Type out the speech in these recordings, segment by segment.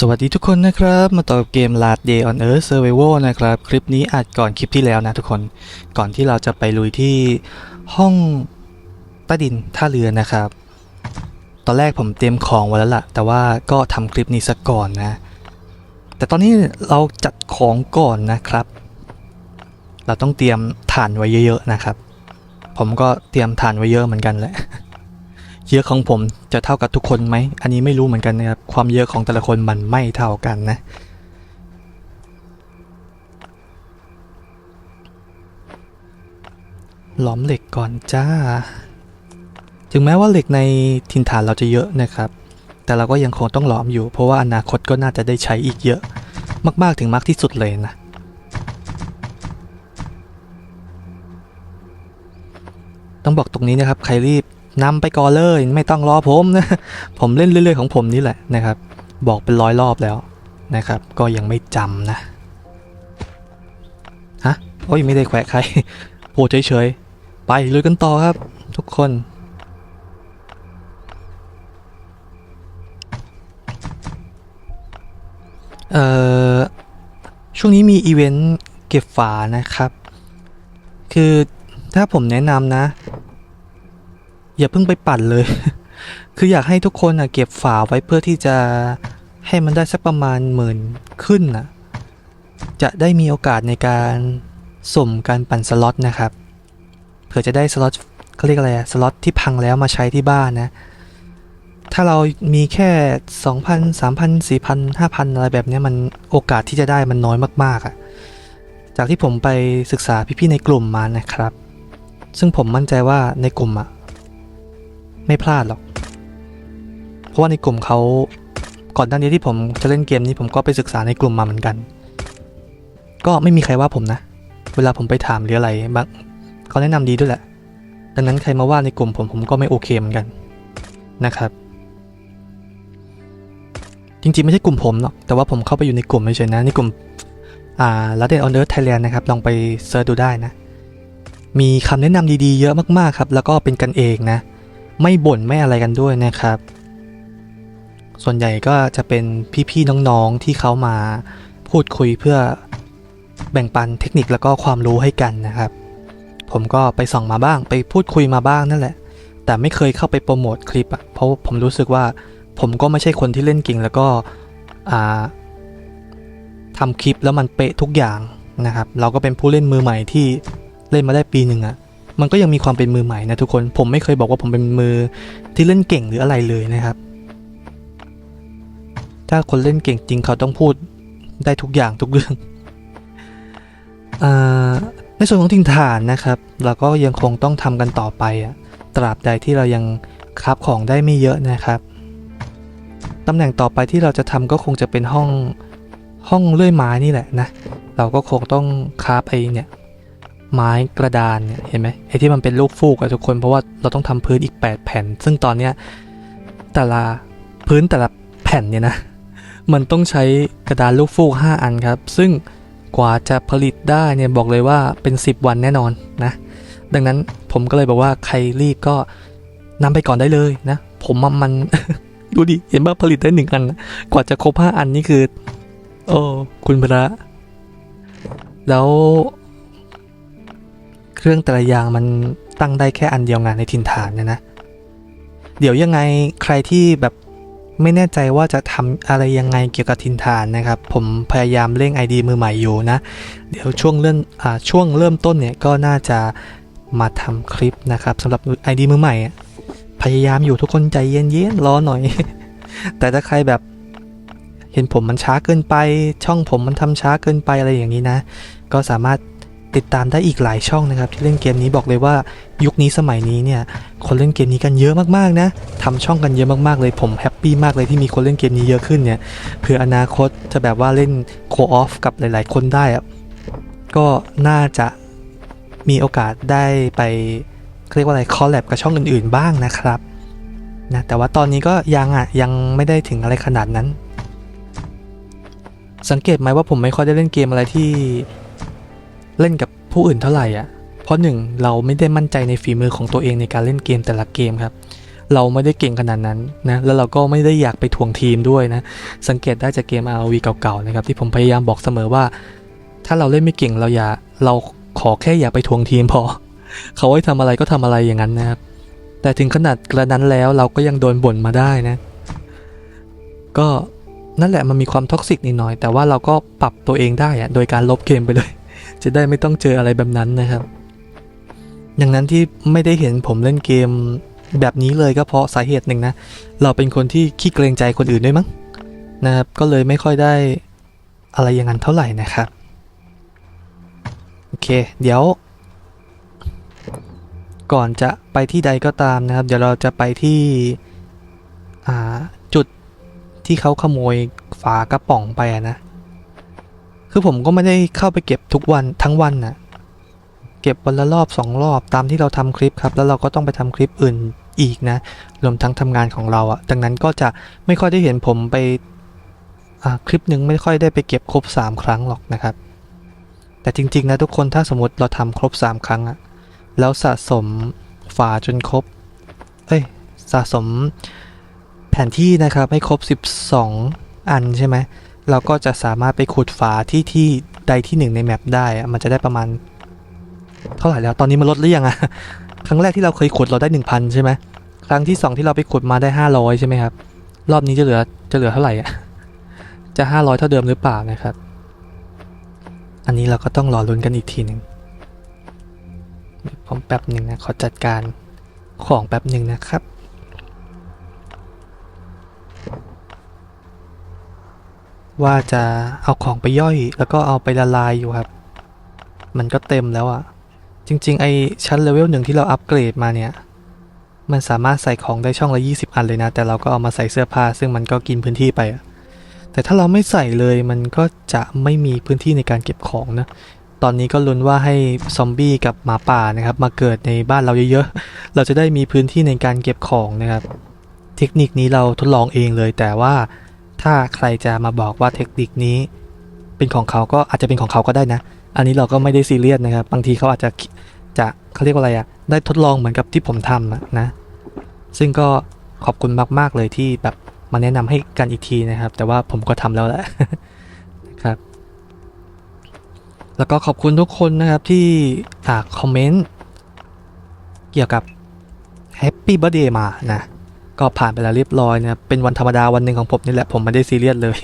สวัสดีทุกคนนะครับ มาต่อเกม Last Day on Earth Survival นะครับ คลิปนี้อัดก่อนคลิปที่แล้วนะทุกคนก่อนที่เราจะไปลุยที่ห้องใต้ดินท่าเรือนะครับ ตอนแรกผมเตรียมของไว้แล้วล่ะ แต่ว่าก็ทำคลิปนี้ซะก่อนนะ แต่ตอนนี้เราจัดของก่อนนะครับ เราต้องเตรียมถ่านไว้เยอะๆนะครับ ผมก็เตรียมถ่านไว้เยอะเหมือนกันแหละ เยอะของผมจะเท่ากับทุกคนไหม อันนี้ไม่รู้เหมือนกันนะครับ ความเยอะของแต่ละคนมันไม่เท่ากันนะ หลอมเหล็กก่อนจ้า ถึงแม้ว่าเหล็กในถิ่นฐานเราจะเยอะนะครับ แต่เราก็ยังคงต้องหลอมอยู่ เพราะว่าอนาคตก็น่าจะได้ใช้อีกเยอะ มากๆถึงมากที่สุดเลยนะต้องบอกตรงนี้นะครับ ใครรีบ นำไปก่อนเลยไม่ต้องรอผมนะผมเล่นเรื่อยๆของผมนี่แหละนะครับ บอกเป็นร้อยรอบแล้วนะครับ ก็ยังไม่จำนะฮะโอ้ยไม่ได้แขวะใครพูดเฉยๆไปลุยกันต่อครับ ทุกคนเอ่อช่วงนี้มีอีเวนต์เก็บฝานะครับ คือถ้าผมแนะนำนะ อย่าเพิ่งไปปั่นเลย คืออยากให้ทุกคนนะเก็บฝาไว้เพื่อที่จะให้มันได้สักประมาณหมื่นขึ้นนะจะได้มีโอกาสในการสุ่มการปั่นสล็อตนะครับ เผื่อจะได้สล็อตเขาเรียกอะไรสล็อตที่พังแล้วมาใช้ที่บ้านนะ ถ้าเรามีแค่ 2,000 3,000 4,000 5,000 อะไรแบบนี้มันโอกาสที่จะได้มันน้อยมากๆอะจากที่ผมไปศึกษาพี่ๆในกลุ่มมานะครับ ซึ่งผมมั่นใจว่าในกลุ่มอะ ไม่พลาดหรอก เพราะว่าในกลุ่มเขาก่อนหน้านี้ที่ผมจะเล่นเกมนี้ผมก็ไปศึกษาในกลุ่มมาเหมือนกัน ก็ไม่มีใครว่าผมนะ เวลาผมไปถามหรืออะไรบางเขาแนะนำดีด้วยแหละ ดังนั้นใครมาว่าในกลุ่มผมผมก็ไม่โอเคเหมือนกันนะครับจริงๆ ไม่ใช่กลุ่มผมหรอก แต่ว่าผมเข้าไปอยู่ในกลุ่มเฉยๆนะ ในกลุ่ม อ่า l a t e n on Earth Thailand นะครับ ลองไปเซิร์ชดูได้นะ มีคำแนะนำดีๆ เยอะมากๆ ครับ แล้วก็เป็นกันเองนะ ไม่บ่นไม่อะไรกันด้วยนะครับ ส่วนใหญ่ก็จะเป็นพี่ๆน้องๆที่เขามาพูดคุยเพื่อแบ่งปันเทคนิคแล้วก็ความรู้ให้กันนะครับ ผมก็ไปส่องมาบ้างไปพูดคุยมาบ้างนั่นแหละ แต่ไม่เคยเข้าไปโปรโมทคลิปอะเพราะผมรู้สึกว่าผมก็ไม่ใช่คนที่เล่นเก่งแล้วก็ทำคลิปแล้วมันเป๊ะทุกอย่างนะครับ เราก็เป็นผู้เล่นมือใหม่ที่เล่นมาได้ปีหนึ่งอะ มันก็ยังมีความเป็นมือใหม่นะทุกคน ผมไม่เคยบอกว่าผมเป็นมือที่เล่นเก่งหรืออะไรเลยนะครับ ถ้าคนเล่นเก่งจริงเขาต้องพูดได้ทุกอย่างทุกเรื่องอในส่วนของทิ้งฐานนะครับ เราก็ยังคงต้องทำกันต่อไปอะตราบใดที่เรายังคราบของได้ไม่เยอะนะครับตำแหน่งต่อไปที่เราจะทำก็คงจะเป็นห้องห้องเลื่อยไม้นี่แหละนะ เราก็คงต้องคราบไอเนี่ย ไม้กระดานเนี่ยเห็นไหมไอ้ที่มันเป็นลูกฟูกอะทุกคนเพราะว่าเราต้องทำพื้นอีก 8 แผ่น ซึ่งตอนเนี้ยแต่ละพื้นแต่ละแผ่นเนี่ยนะมันต้องใช้กระดานลูกฟูก 5 อันครับ ซึ่งกว่าจะผลิตได้เนี่ยบอกเลยว่าเป็น 10 วันแน่นอนนะดังนั้นผมก็เลยบอกว่าใครรีบก็นำไปก่อนได้เลยนะ ผมมันดูดิเห็นว่าผลิตได้หนึ่งอัน กว่าจะครบห้าอันนี่คือ โอ้คุณพระแล้ว เครื่องแต่ละอย่างมันตั้งได้แค่อันเดียวงานในถิ่นฐานเนี่ยนะ เดี๋ยวยังไงใครที่แบบไม่แน่ใจว่าจะทำอะไรยังไงเกี่ยวกับถิ่นฐานนะครับ ผมพยายามเร่ง ID มือใหม่อยู่นะ เดี๋ยวช่วงเริ่มช่วงเริ่มต้นเนี่ยก็น่าจะมาทำคลิปนะครับสำหรับ ID มือใหม่ พยายามอยู่ทุกคนใจเย็นๆรอหน่อย แต่ถ้าใครแบบเห็นผมมันช้าเกินไป ช่องผมมันทำช้าเกินไปอะไรอย่างนี้นะ ก็สามารถ ติดตามได้อีกหลายช่องนะครับที่เล่นเกมนี้บอกเลยว่ายุคนี้สมัยนี้เนี่ยคนเล่นเกมนี้กันเยอะมากๆนะทำช่องกันเยอะมากๆเลยผมแฮปปี้มากเลยที่มีคนเล่นเกมนี้เยอะขึ้นเนี่ยเผื่ออนาคตจะแบบว่าเล่นโคออฟกับหลาย ๆ คนได้อะก็น่าจะมีโอกาสได้ไปเขาเรียกว่าอะไรคอลแลบกับช่องอื่น ๆ บ้างนะครับนะแต่ว่าตอนนี้ก็ยังอะยังไม่ได้ถึงอะไรขนาดนั้น สังเกตไหมว่าผมไม่ค่อยได้เล่นเกมอะไรที่ เล่นกับผู้อื่นเท่าไหร่อะเพราะหนึ่งเราไม่ได้มั่นใจในฝีมือของตัวเองในการเล่นเกมแต่ละเกมครับ เราไม่ได้เก่งขนาดนั้นนะแล้วเราก็ไม่ได้อยากไปทวงทีมด้วยนะ สังเกตได้จากเกม ROV เก่าๆนะครับที่ผมพยายามบอกเสมอว่า ถ้าเราเล่นไม่เก่งเราอย่าเราขอแค่อย่าไปทวงทีมพอ เขาให้ทำอะไรก็ทำอะไรอย่างนั้นนะครับแต่ถึงขนาดกระนั้นแล้วเราก็ยังโดนบ่นมาได้นะ ก็นั่นแหละมันมีความท็อกซิกนิดหน่อย แต่ว่าเราก็ปรับตัวเองได้อะโดยการลบเกมไปเลย จะได้ไม่ต้องเจออะไรแบบนั้นนะครับ อย่างนั้นที่ไม่ได้เห็นผมเล่นเกมแบบนี้เลยก็เพราะสาเหตุหนึ่งนะ เราเป็นคนที่ขี้เกรงใจคนอื่นด้วยมั้งนะครับ ก็เลยไม่ค่อยได้อะไรอย่างนั้นเท่าไหร่นะครับ โอเค เดี๋ยว ก่อนจะไปที่ใดก็ตามนะครับ เดี๋ยวเราจะไปที่จุดที่เขาขโมยฝากระป๋องไปนะ คือผมก็ไม่ได้เข้าไปเก็บทุกวันทั้งวันน่ะเก็บวันละรอบสองรอบตามที่เราทำคลิปครับ แล้วเราก็ต้องไปทำคลิปอื่นอีกนะ รวมทั้งทำงานของเราอะดังนั้นก็จะไม่ค่อยได้เห็นผมไปคลิปหนึ่งไม่ค่อยได้ไปเก็บครบ 3 ครั้งหรอกนะครับ แต่จริง ๆ นะทุกคนถ้าสมมติเราทำครบ 3 ครั้งอะแล้วสะสมฝาจนครบ เอ้ยสะสมแผนที่นะครับให้ครบ 12 อันใช่ไหม เราก็จะสามารถไปขุดฝาที่ที่ใดที่หนึ่งในแมปได้อะมันจะได้ประมาณ เท่าไหร่แล้ว ตอนนี้มันลดหรือยังอะครั้งแรกที่เราเคยขุดเราได้ 1,000 ใช่ไหมครั้งที่ 2 ที่เราไปขุดมาได้ 500 ใช่ไหมครับ รอบนี้จะเหลือจะเหลือเท่าไหร่อะจะ 500 เท่าเดิมหรือเปล่านะครับ อันนี้เราก็ต้องรอลุ้นกันอีกทีหนึ่งผมแป๊บหนึ่งนะขอจัดการของแป๊บหนึ่งนะครับ ว่าจะเอาของไปย่อย แล้วก็เอาไปละลายอยู่ครับ มันก็เต็มแล้วอะ่ะ จริง ๆ ไอชั้นเลเวลหนึ่งที่เราอัปเกรดมาเนี่ย มันสามารถใส่ของได้ช่องละ 20 อันเลยนะ แต่เราก็เอามาใส่เสื้อผ้า ซึ่งมันก็กินพื้นที่ไปอะแต่ถ้าเราไม่ใส่เลยมันก็จะไม่มีพื้นที่ในการเก็บของนะ ตอนนี้ก็ลุ้นว่าให้ซอมบี้กับหมาป่านะครับ มาเกิดในบ้านเราเยอะๆ เราจะได้มีพื้นที่ในการเก็บของนะครับ เทคนิคนี้เราทดลองเองเลยแต่ว่า ถ้าใครจะมาบอกว่าเทคนิคนี้ เป็นของเขาก็อาจจะเป็นของเขาก็ได้นะ อันนี้เราก็ไม่ได้ซีเรียสนะครับ บางทีเขาอาจจะจะเขาเรียกว่าอะไรอะได้ทดลองเหมือนกับที่ผมทำนะ ซึ่งก็ขอบคุณมากๆเลยที่แบบมาแนะนำให้กันอีกทีนะครับ แต่ว่าผมก็ทำแล้วแหละนะครับ แล้วก็ขอบคุณทุกคนนะครับที่อ่าคอมเมนต์เกี่ยวกับแฮปปี้ i r t h d a y มานะ ก็ผ่านไปแล้วเรียบร้อยนะครับเป็นวันธรรมดาวันหนึ่งของผมนี่แหละผมไม่ได้ซีเรียสเลย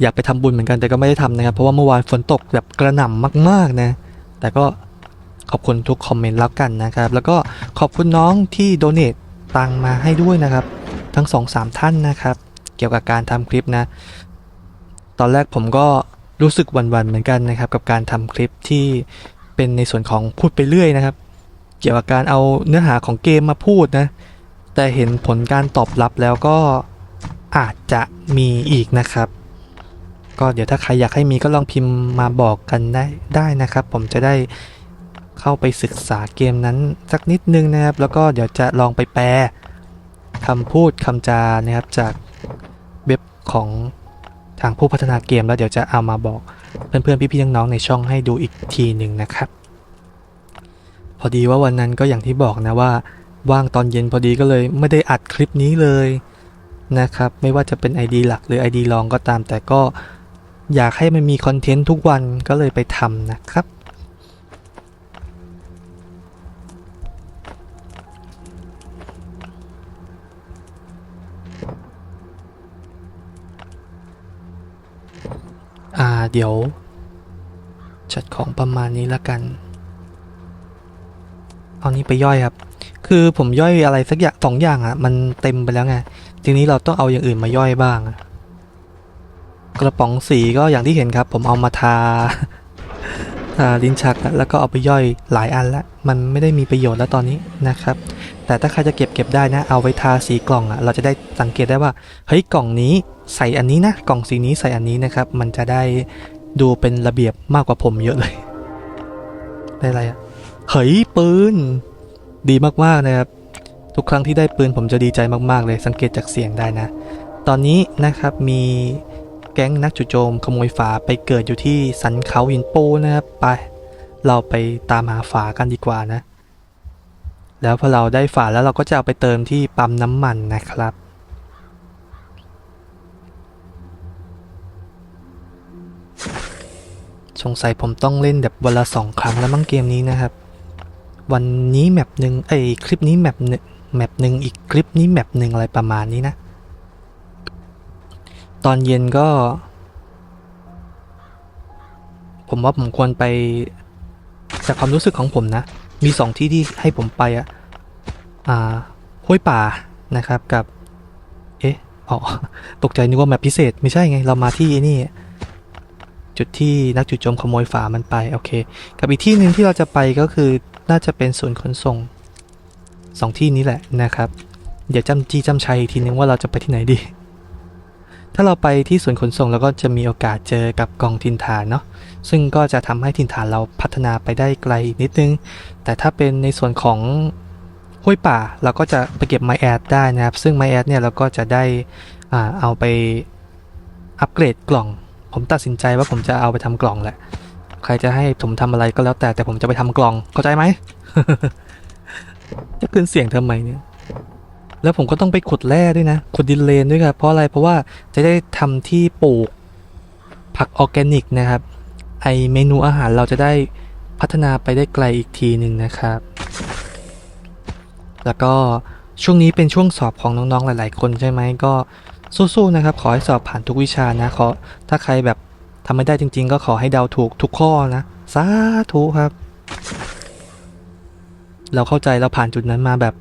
อยากไปทำบุญเหมือนกันแต่ก็ไม่ได้ทำนะครับ เพราะว่าเมื่อวานฝนตกแบบกระหน่ำมากๆนะ แต่ก็ขอบคุณทุกคอมเมนต์แล้วกันนะครับ แล้วก็ขอบคุณน้องที่โดเน a ตังมาให้ด้วยนะครับ ทั้งสองสามท่านนะครับ เกี่ยวกับการทำคลิปนะ ตอนแรกผมก็รู้สึกวันๆเหมือนกันนะครับ กับการทำคลิปที่เป็นในส่วนของพูดไปเรื่อยนะครับ เกี่ยวกับการเอาเนื้อหาของเกมมาพูดนะ แต่เห็นผลการตอบรับแล้วก็อาจจะมีอีกนะครับ ก็เดี๋ยวถ้าใครอยากให้มีก็ลองพิมพ์มาบอกกันได้ได้นะครับ ผมจะได้เข้าไปศึกษาเกมนั้นสักนิดนึงนะครับ แล้วก็เดี๋ยวจะลองไปแปลคำพูดคำจานะครับจากเว็บของทางผู้พัฒนาเกมแล้วเดี๋ยวจะเอามาบอกเพื่อนๆพี่ๆน้องๆในช่องให้ดูอีกทีหนึ่งนะครับ พอดีว่าวันนั้นก็อย่างที่บอกนะว่า ว่างตอนเย็นพอดีก็เลยไม่ได้อัดคลิปนี้เลยนะครับ ไม่ว่าจะเป็น ID หลักหรือ ID รองก็ตาม แต่ก็อยากให้มันมีคอนเทนต์ทุกวันก็เลยไปทำนะครับ อ่าเดี๋ยว จัดของประมาณนี้ละกัน เอานี้ไปย่อยครับ คือผมย่อยอะไรสักอย่างสองอย่างอะ่ะ มันเต็มไปแล้วไงทีนี้เราต้องเอาอย่างอื่นมาย่อยบ้าง กระป๋องสีก็อย่างที่เห็นครับ ผมเอามาทาทาลิ้นชักแล้วก็เอาไปย่อยหลายอันแล้วมันไม่ได้มีประโยชน์แล้วตอนนี้นะครับ แต่ถ้าใครจะเก็บเก็บได้นะ เอาไว้ทาสีกล่องอะเราจะได้สังเกตได้ว่าเฮ้ยกล่องนี้ใส่อันนี้นะกล่องสีนี้ใส่อันนี้นะครับ มันจะได้ดูเป็นระเบียบมากกว่าผมเยอะเลย ได้อะไรอะเฮ้ยปืน ดีมากๆนะครับ ทุกครั้งที่ได้ปืนผมจะดีใจมากๆ เลยสังเกตจากเสียงได้นะ ตอนนี้นะครับมีแก๊งนักจู่โจมขโมยฝาไปเกิดอยู่ที่สันเขาหินปูนะครับไป เราไปตามหาฝากันดีกว่านะ แล้วพอเราได้ฝาแล้วเราก็จะเอาไปเติมที่ปั๊มน้ำมันนะครับสงสัยผมต้องเล่นแบบวันละสองครั้งแล้วมั้งเกมนี้นะครับ วันนี้แมปหนึ่งไอยคลิปนี้แมปหนึ่งแมปหนึ่งอีกคลิปนี้แมปหนึ่งอะไรประมาณนี้นะ ตอนเย็นก็ ผมว่าผมควรไปจากความรู้สึกของผมนะ มีสองที่ที่ให้ผมไปอะอ่าห้วยป่านะครับกับเอ๊ะอ๋อตกใจนึกว่าแมปพิเศษไม่ใช่ไง เรามาที่นี่จุดที่นักจุดโจมขโมยฝามันไป โอเค กับอีกที่หนึ่งที่เราจะไปก็คือ น่าจะเป็นศูนย์ขนส่งสองที่นี้แหละนะครับเดี๋ยวจำจี้จำชัยอีกทีนึงว่าเราจะไปที่ไหนดี ถ้าเราไปที่ศูนย์ขนส่งเราก็จะมีโอกาสเจอกับกองทินฐานเนาะซึ่งก็จะทำให้ถิ่นฐานเราพัฒนาไปได้ไกลนิดนึง แต่ถ้าเป็นในส่วนของห้วยป่าเราก็จะไปเก็บไมแอดได้นะครับ ซึ่งไมแอดเนี่ยเราก็จะได้อ่าเอาไปอัปเกรดกล่อง ผมตัดสินใจว่าผมจะเอาไปทำกล่องแหละ ใครจะให้ผมทำอะไรก็แล้วแต่แต่ผมจะไปทำกล่องเข้าใจไหมจะขึ้นเสียงทำไมเนี่ย แล้วผมก็ต้องไปขุดแร่ด้วยนะขุดดินเลนด้วยครับเพราะอะไรเพราะว่าจะได้ทำที่ปลูกผักออร์แกนิกนะครับ ไอเมนูอาหารเราจะได้พัฒนาไปได้ไกลอีกทีหนึ่งนะครับ แล้วก็ช่วงนี้เป็นช่วงสอบของน้องๆหลาย ๆ คนใช่ไหมก็สู้ๆนะครับ ขอให้สอบผ่านทุกวิชานะขอถ้าใครแบบ ทำไม่ได้จริง ๆ ก็ขอให้เดาถูกทุกข้อนะสาธุครับ เราเข้าใจเราผ่านจุดนั้นมาแบบ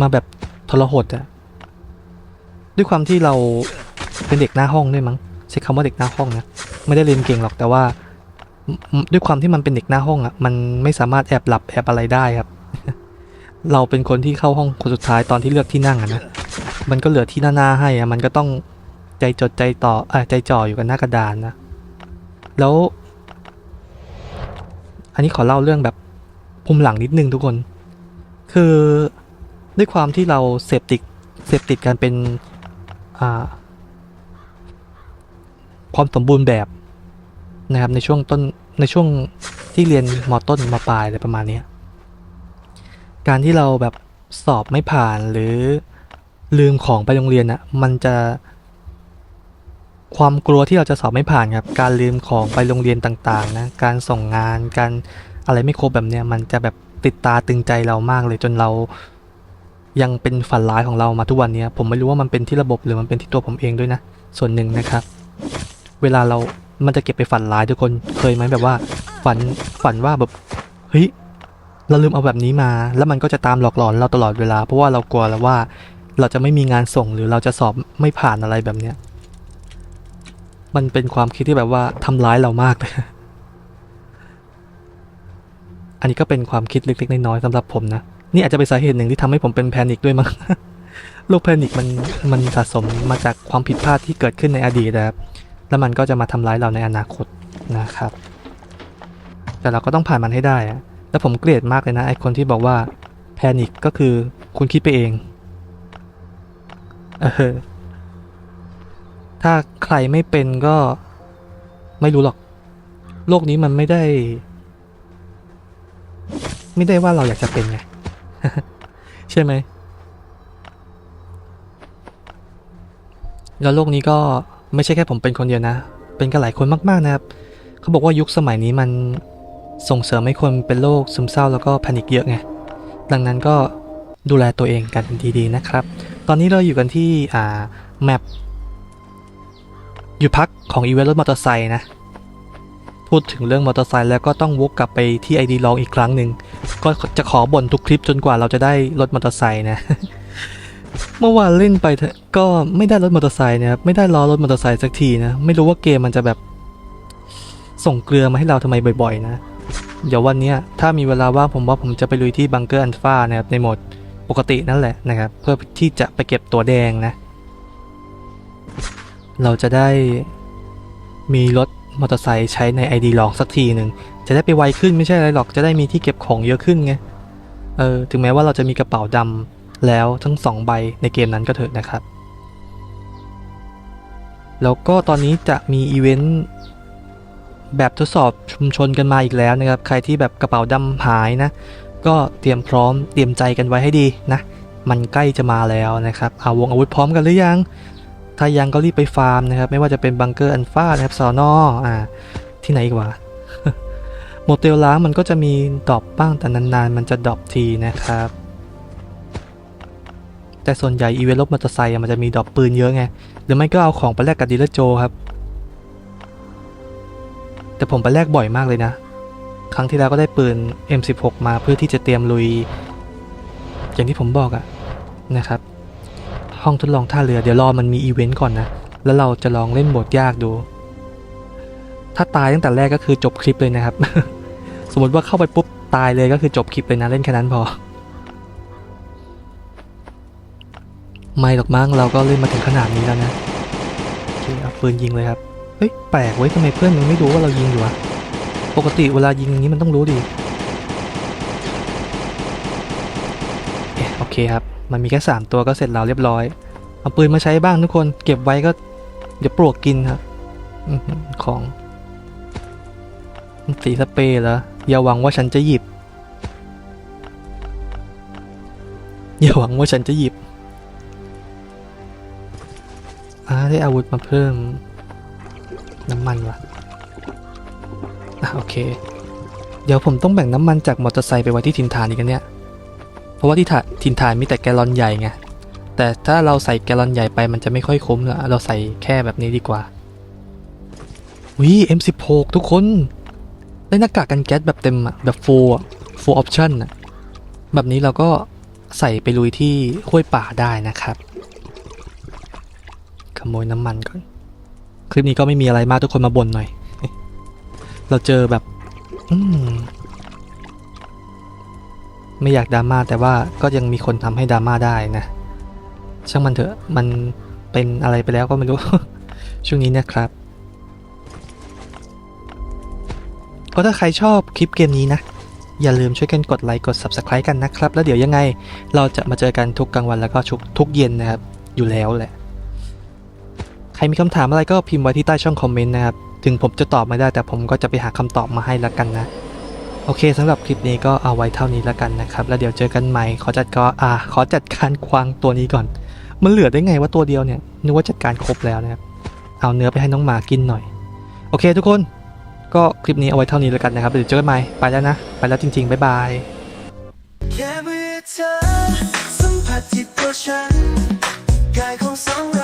มาแบบทรหดอะด้วยความที่เราเป็นเด็กหน้าห้องด้วยมั้งใช้คำว่าเด็กหน้าห้องนะไม่ได้เรียนเก่งหรอกแต่ว่า ด้วยความที่มันเป็นเด็กหน้าห้องอะมันไม่สามารถแอบหลับแอบอะไรได้ครับ เราเป็นคนที่เข้าห้องคนสุดท้ายตอนที่เลือกที่นั่งอะนะมันก็เหลือที่หน้าหน้าให้อะมันก็ต้อง ใจจดใจต่ออ่าใจจ่ออยู่กับหน้ากระดานนะ แล้ว อันนี้ขอเล่าเรื่องแบบภูมิหลังนิดนึงทุกคน คือด้วยความที่เราเสพติดเสพติดการเป็นอ่าความสมบูรณ์แบบนะครับในช่วงต้นในช่วงที่เรียนมต้นมปลายอะไรประมาณนี้การที่เราแบบสอบไม่ผ่านหรือลืมของไปโรงเรียนอะ่ะมันจะ ความกลัวที่เราจะสอบไม่ผ่านครับ การลืมของไปโรงเรียนต่างๆนะการส่งงานการอะไรไม่ครบแบบเนี้ยมันจะแบบติดตาตึงใจเรามากเลยจนเรายังเป็นฝันร้ายของเรามาทุกวันเนี้ยผมไม่รู้ว่ามันเป็นที่ระบบหรือมันเป็นที่ตัวผมเองด้วยนะ ส่วนหนึ่งนะครับ เวลาเรามันจะเก็บไปฝันร้ายทุกคนเคยไหมแบบว่า ฝันฝันว่าแบบเฮ้ยเราลืมเอาแบบนี้มา แล้วมันก็จะตามหลอกหลอนเราตลอดเวลา เพราะว่าเรากลัวแล้วว่า เราจะไม่มีงานส่งหรือเราจะสอบไม่ผ่านอะไรแบบเนี้ย มันเป็นความคิดที่แบบว่าทำร้ายเรามากเลย อันนี้ก็เป็นความคิดเล็กๆน้อยๆสำหรับผมนะ นี่อาจจะเป็นสาเหตุหนึ่งที่ทำให้ผมเป็นแพนิคด้วยมั้งโรคแพนิคมันมันสะสมมาจากความผิดพลาดที่เกิดขึ้นในอดีตนะครับ แล้วมันก็จะมาทำร้ายเราในอนาคตนะครับ แต่เราก็ต้องผ่านมันให้ได้อะแล้วผมเกลียดมากเลยนะไอคนที่บอกว่าแพนิคก็คือคุณคิดไปเอง เออ ถ้าใครไม่เป็นก็ไม่รู้หรอก โลกนี้มันไม่ได้ ไม่ได้ว่าเราอยากจะเป็นไง ใช่ไหม แล้วโลกนี้ก็ไม่ใช่แค่ผมเป็นคนเดียวนะ เป็นกันหลายคนมากๆนะครับ เขาบอกว่ายุคสมัยนี้มันส่งเสริมให้คนเป็นโรคซึมเศร้าแล้วก็แพนิคเยอะไง ดังนั้นก็ดูแลตัวเองกันดีๆนะครับ ตอนนี้เราอยู่กันที่อ่าแมป อยู่พักของอีเวนต์รถมอเตอร์ไซค์นะ พูดถึงเรื่องมอเตอร์ไซค์แล้วก็ต้องวกกลับไปที่ไอดีลองอีกครั้งหนึ่ง ก็จะขอบ่นทุกคลิปจนกว่าเราจะได้รถมอเตอร์ไซค์นะ เมื่อวานเล่นไปก็ไม่ได้รถมอเตอร์ไซค์นะครับ ไม่ได้ล้อรถมอเตอร์ไซค์สักทีนะ ไม่รู้ว่าเกมมันจะแบบส่งเกลือมาให้เราทำไมบ่อยๆ นะ เดี๋ยววันนี้ถ้ามีเวลาว่างผมว่าผมจะไปลุยที่บังเกอร์อันฟ้านะครับในโหมดปกตินั่นแหละนะครับ เพื่อที่จะไปเก็บตัวแดงนะ เราจะได้มีรถมอเตอร์ไซค์ใช้ใน ID ลองสักทีหนึ่งจะได้ไปไวขึ้นไม่ใช่อะไรหรอกจะได้มีที่เก็บของเยอะขึ้นไงเออถึงแม้ว่าเราจะมีกระเป๋าดำแล้วทั้งสองใบในเกมนั้นก็เถอะนะครับ แล้วก็ตอนนี้จะมีอีเวนต์แบบทดสอบชุมชนกันมาอีกแล้วนะครับ ใครที่แบบกระเป๋าดำหายนะ ก็เตรียมพร้อมเตรียมใจกันไว้ให้ดีนะ มันใกล้จะมาแล้วนะครับเอาวงอาวุธพร้อมกันหรือยัง ถ้ายังก็รีบไปฟาร์มนะครับ ไม่ว่าจะเป็นบังเกอร์อันฟานะครับซอนออ่า ที่ไหนอีกวะโมเตลล้างมันก็จะมีดรอปบ้างแต่นานๆ มันจะดรอปทีนะครับ แต่ส่วนใหญ่อีเวนต์รถมอเตอร์ไซค์มันจะมีดรอปปืนเยอะไง หรือไม่ก็เอาของไปแลกกับดีลเลอร์โจครับ แต่ผมไปแลกบ่อยมากเลยนะ ครั้งที่แล้วก็ได้ปืน M16 มาเพื่อที่จะเตรียมลุย อย่างที่ผมบอกอะนะครับ ห้องทดลองท่าเรือเดี๋ยวรอมันมีอีเวนต์ก่อนนะ แล้วเราจะลองเล่นโหมดยากดู ถ้าตายตั้งแต่แรกก็คือจบคลิปเลยนะครับ สมมติว่าเข้าไปปุ๊บตายเลยก็คือจบคลิปเลยนะเล่นแค่นั้นพอ ไม่หรอกมั้งเราก็เล่นมาถึงขนาดนี้แล้วนะโอเคเอาปืนยิงเลยครับ เฮ้ยแปลกเว้ยทำไมเพื่อนมันไม่รู้ว่าเรายิงอยู่วะปกติเวลายิงอย่างนี้มันต้องรู้ดิโอเคครับ มันมีแค่สามตัวก็เสร็จแล้วเรียบร้อย เอาปืนมาใช้บ้างทุกคน เก็บไว้ก็เดี๋ยวปลวกกินครับของ สีสเปรย์เหรออย่าหวังว่าฉันจะหยิบ อย่าหวังว่าฉันจะหยิบอ่าได้อาวุธมาเพิ่ม น้ำมันวะอะโอเค เดี๋ยวผมต้องแบ่งน้ำมันจากมอเตอร์ไซค์ไปไว้ที่ทินฐานอีกันเนี่ย เพราะว่าที่ถาทินฐานมีแต่แกลลอนใหญ่ไง แต่ถ้าเราใส่แกลลอนใหญ่ไปมันจะไม่ค่อยคุ้มละเราใส่แค่แบบนี้ดีกว่าวิ M16 ทุกคน ได้หน้ากากกันแก๊สแบบเต็มอะแบบ full full option อะแบบนี้เราก็ใส่ไปลุยที่ห้วยป่าได้นะครับ ขโมยน้ำมันก่อน คลิปนี้ก็ไม่มีอะไรมากทุกคนมาบ่นหน่อย เราเจอแบบ อืม ไม่อยากดราม่าแต่ว่าก็ยังมีคนทำให้ดราม่าได้นะ ช่างมันเถอะมันเป็นอะไรไปแล้วก็ไม่รู้ ช่วงนี้นะครับ ก็ถ้าใครชอบคลิปเกมนี้นะ อย่าลืมช่วยกันกดไลค์กด Subscribe กันนะครับ แล้วเดี๋ยวยังไงเราจะมาเจอกันทุกกลางวันแล้วก็ทุกทุกเย็นนะครับ อยู่แล้วแหละ ใครมีคำถามอะไรก็พิมพ์ไว้ที่ใต้ช่องคอมเมนต์นะครับ ถึงผมจะตอบไม่ได้แต่ผมก็จะไปหาคำตอบมาให้ละกันนะ โอเคสำหรับคลิปนี้ก็เอาไว้เท่านี้และกันนะครับ แล้วเดี๋ยวเจอกันใหม่ขอจัดก็อ่าขอจัดการควางตัวนี้ก่อน มันเหลือได้ไงว่าตัวเดียวเนี่ยนึกว่าจัดการครบแล้วนะครับเอาเนื้อไปให้น้องหมากินหน่อย โอเคทุกคนก็คลิปนี้เอาไว้เท่านี้แล้วกันนะครับเดี๋ยวเจอกันใหม่ไปแล้วนะ ไปแล้วจริงๆบ๊ายบายแค่มือเธอสัมผัสที่ตัวฉันกายของสอง